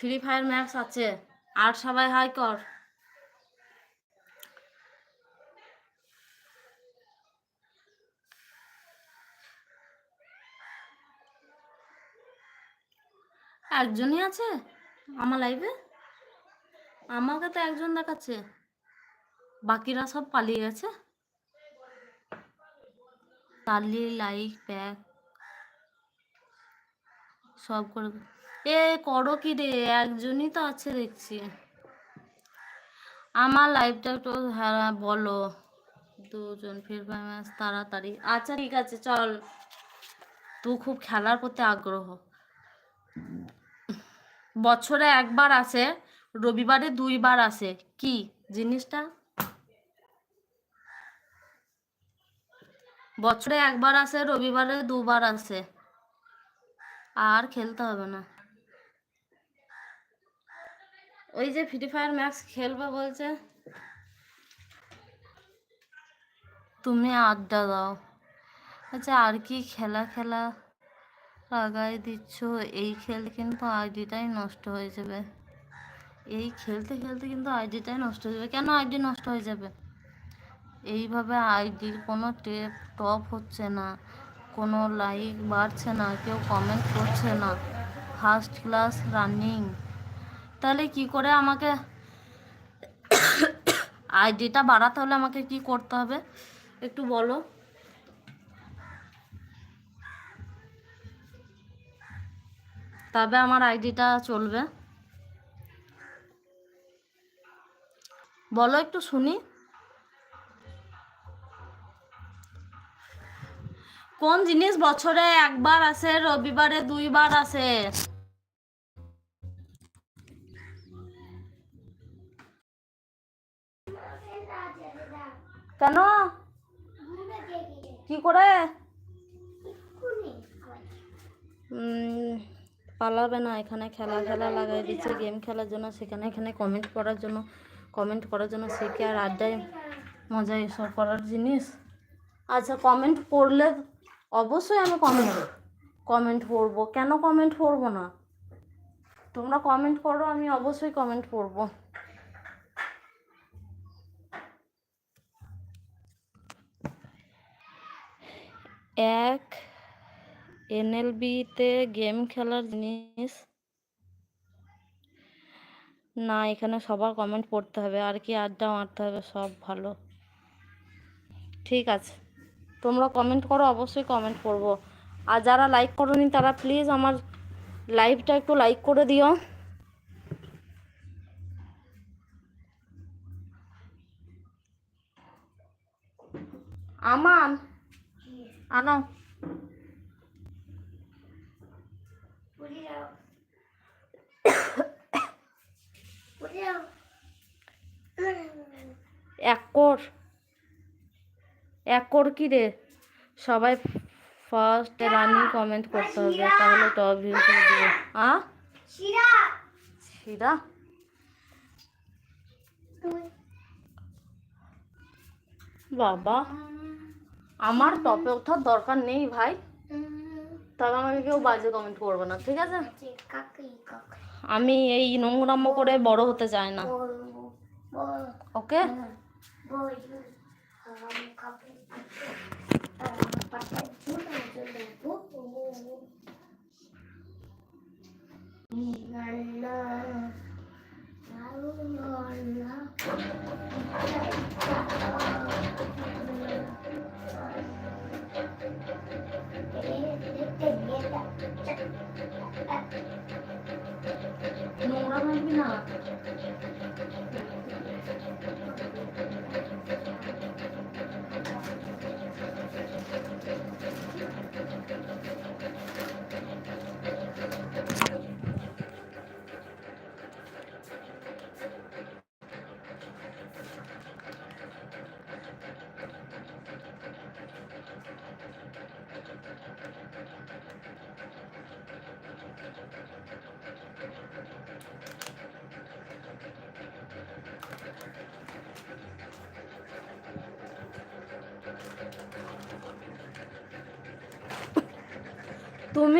Free fire max আছে, আর সবাই high কর। একজনই আছে আমার লাইভে আমাকে তো একজন দেখাচ্ছে। বাকিরা সব পালিয়ে গেছে। তালি লাইক প্যাক সব করে এ করো কি রে, একজনই তো আছে দেখছি। আমার লাইফটা একটু হ্যাঁ বলো। দুজন ফির ম্যাচ তাড়াতাড়ি। আচ্ছা ঠিক আছে, চল। তুই খুব খেলার প্রতি আগ্রহ। বছরে একবার আসে, রবিবারে দুইবার আসে। কি জিনিসটা? বছরে একবার আসে, রবিবারে দুবার আসে। আর খেলতে হবে না। ওই যে ফ্রি ফায়ার ম্যাক্স খেলবে বলছে। তুমি আড্ডা দাও। আচ্ছা আর কি খেলা খেলা লাগাই দিচ্ছ? এই খেল কিন্তু আইডিটাই নষ্ট হয়ে যাবে। এই খেলতে খেলতে কিন্তু আইডিটাই নষ্ট হয়ে যাবে। কেন আইডি নষ্ট হয়ে যাবে? এইভাবে আইডির কোনো টেপ টপ হচ্ছে না। কোনো লাইক বাড়ছে না। কেউ কমেন্ট করছে না। ফার্স্ট ক্লাস রানিং তাহলে কি করে আমাকে আইডিটা বাড়াতে হলে আমাকে কি করতে হবে? একটু বলো। তবে আমার আইডিটা চলবে। বলো একটু শুনি। কোন জিনিস বছরে একবার আসে, রবিবারে দুইবার আসে? কেন? কি করে? পালাবে না, এখানে খেলা খেলা লাগাই দিচ্ছে গেম খেলার জন্য, সেখানে এখানে কমেন্ট করার জন্য কমেন্ট করার জন্য শেখে আর আড্ডায় মজা এসব করার জিনিস? আচ্ছা কমেন্ট পড়লে অবশ্যই আমি কমেন্ট কমেন্ট পড়ব। কেন কমেন্ট পড়ব না? তোমরা কমেন্ট করো, আমি অবশ্যই কমেন্ট পড়ব। এক এনএলবিতে গেম খেলার জিনিস? না, এখানে সবার কমেন্ট পড়তে হবে। আর কি আড্ডা মারতে হবে, সব ভালো। ঠিক আছে। তোমরা কমেন্ট করো, অবশ্যই কমেন্ট করব আর যারা লাইক করোনি, তারা প্লিজ আমার লাইভটা একটু লাইক করে দিও। আমান! আনো। একর একর কি রে? সবাই ফার্স্ট রানিং কমেন্ট করতে হবে তাহলে টপ ভিউ দিবে। আ? শিরা! বাবা। আমার টপে ওঠার দরকার নেই ভাই। তবে আমাকে কেউ বাজে কমেন্ট করবে না ঠিক আছে? আমি এই নোংরাম্য করে বড় হতে চাই না। ওকে second. তুমি